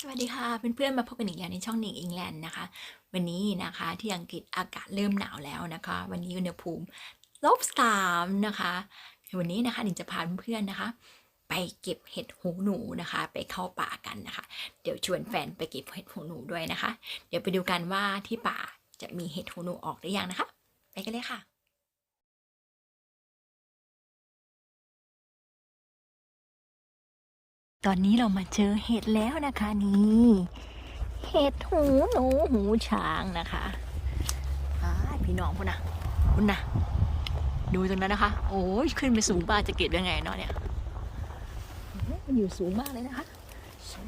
สวัสดีค่ะเพื่อนๆมาพบกันอีกอย่างในช่องหนิงอิงแลนด์นะคะ วันนี้นะคะที่อังกฤษอากาศเริ่มหนาวแล้วนะคะ วันนี้อุณหภูมิลบสามนะคะวันนี้นะคะหนิงจะพาเพื่อนๆนะคะ ไปเก็บเห็ดหูหนูนะคะ ไปเข้าป่ากันนะคะ เดี๋ยวชวนแฟนไปเก็บเห็ดหูหนูด้วยนะคะ เดี๋ยวไปดูกันว่าที่ป่าจะมีเห็ดหูหนูออกหรือยังนะคะ ไปกันเลยค่ะ ตอนนี้เรามาเจอเห็ดแล้วนะคะนี่เห็ดหูหนูหูช้างนะคะอ้ายพี่น้องพุ่นนะพุ่นนะดูตรงนั้นนะคะ โอ้ยขึ้นไปสูงป้าจะเก็บยังไงเนาะเนี่ยมันอยู่สูงมากเลยนะคะ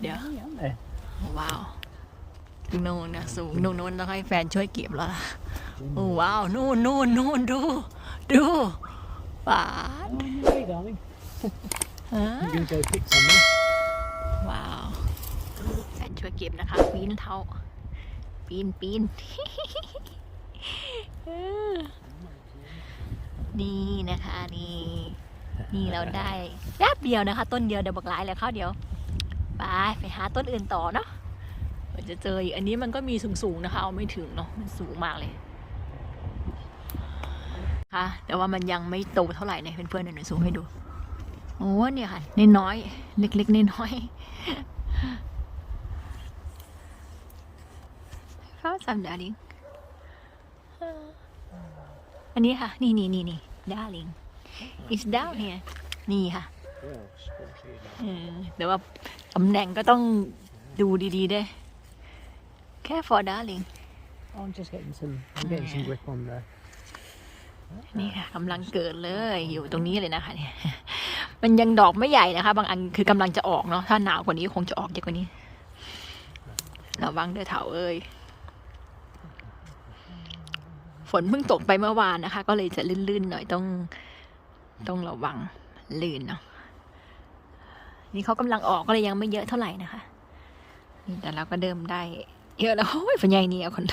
เดี๋ยวว้าวถึงโน่นนะสูงโน่นโน่นต้องให้แฟนช่วยเก็บแล้วล่ะโอ้ว้าวนู่นนู่นนู่นดู ดูป้าด Where are you going? ฮะ You're going to go pick some there? ว้าวแฟนช่วยเก็บนะคะปีนเท้าปีนปีนนี่นะคะนี่นี่เราได้แป๊บเดียวนะคะ ต้นเดียวเดี๋ยวบอกหลายแล้วเข้าเดียวไปไปหาต้นอื่นต่อเนาะเดี๋ยวจะเจออันนี้มันก็มีสูงๆนะคะ เอาไม่ถึงเนาะมันสูงมากเลยค่ะแต่ว่ามันยังไม่โตเท่าไหร่เนี่ยเพื่อนๆเดี๋ยวหนูสูงให้ดูโอ้เนี่ยค่ะน้อยๆเล็กๆน้อยๆ ฟ้าสามดาริงอันนี้ค่ะ นี่นี่นี่นี่ดาริง is down here นี่ค่ะเออแต่ว่าตำแหน่งก็ต้องดูดีๆด้วยแค่ for darling I'm just getting some, I'm getting some grip on there. นี่ค่ะกำลังเกิดเลยอยู่ตรงนี้เลยนะคะเนี่ยมันยังดอกไม่ใหญ่นะคะ บางอันคือกำลังจะออกเนาะถ้าหนาวกว่านี้คงจะออกเยอะกว่านี้ระวังเด้อเถาเอ้ย นเพิ่งตกไปเมื่อวานนะคะ ก็เลยจะลื่นๆหน่อยต้องต้องระวังลื่นเนาะนี่เขากำลังออกก็เลยยังไม่เยอะเท่าไหร่นะคะนี่แต่เราก็เดิมได้ เยอะแล้วโอ้ยฝนใหญ่นี่เอาคน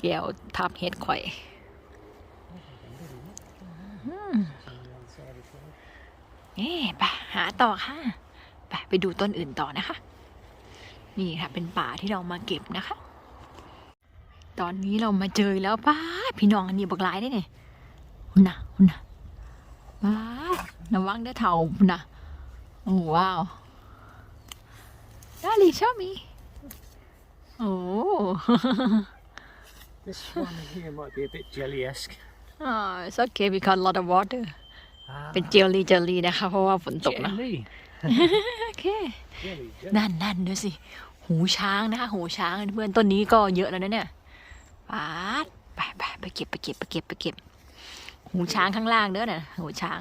แก้วทับเฮ็ดข่อยเอ๊ะไปหาต่อค่ะไปไปดูต้นอื่นต่อนะคะ นี่ค่ะ เป็นป่าที่เรามาเก็บนะคะ ตอนนี้เรามาเจอแล้วป้าดพี่น้องอันนี้บักหลายได้เนี่ยคุณนะคุณนะป้าดระวังเด้อเถ่าคุณนะโอ้ว้าวดาลีชอบมีโอ้ This one here might be a bit jelly-esque. อ่า it's okay because lot of water Ah, เป็นเจลลี่เจลลี่นะคะ เพราะว่าฝนตกนะ jelly. โอเค Jelly, jelly. นั่นนั่นดูสิ หูช้างนะคะ หูช้างเพื่อนต้นนี้ก็เยอะแล้วนะเนี่ย ปาดไปไปไปเก็บไปเก็บไปเก็บไปเก็บ หูช้างข้างล่างเด้อน่ะหูช้าง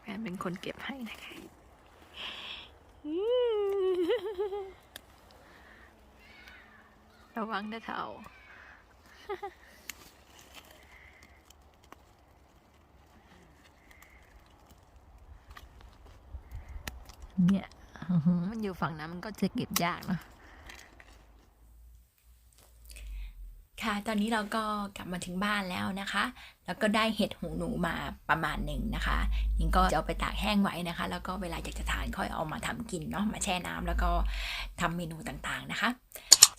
แฟนเป็นคนเก็บให้นะคะระวังนะเถาเนี่ยอื้อหือมันอยู่ฝั่งนั้นมันก็จะเก็บยากเนอะค่ะ ตอนนี้เราก็กลับมาถึงบ้านแล้วนะคะ แล้วก็ได้เห็ดหูหนูมาประมาณหนึ่งนะคะยิงก็จะเอาไปตากแห้งไว้นะคะ แล้วก็เวลาอยากจะทานค่อยเอามาทำกินเนาะ มาแช่น้ำแล้วก็ทำเมนูต่างๆนะคะ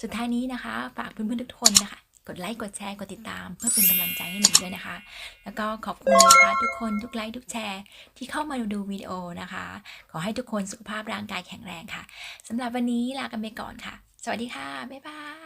สุดท้ายนี้นะคะฝากเพื่อนๆทุกคนนะคะกดไลค์ กดแชร์ กดติดตาม เพื่อเป็นกำลังใจให้หนูด้วยนะคะ แล้วก็ขอบคุณนะคะทุกคนทุกไลค์ทุกแชร์ ที่เข้ามาดูวิดีโอนะคะ ขอให้ทุกคนสุขภาพร่างกายแข็งแรงค่ะสำหรับวันนี้ลากันไปก่อนค่ะ สวัสดีค่ะ บ๊ายบาย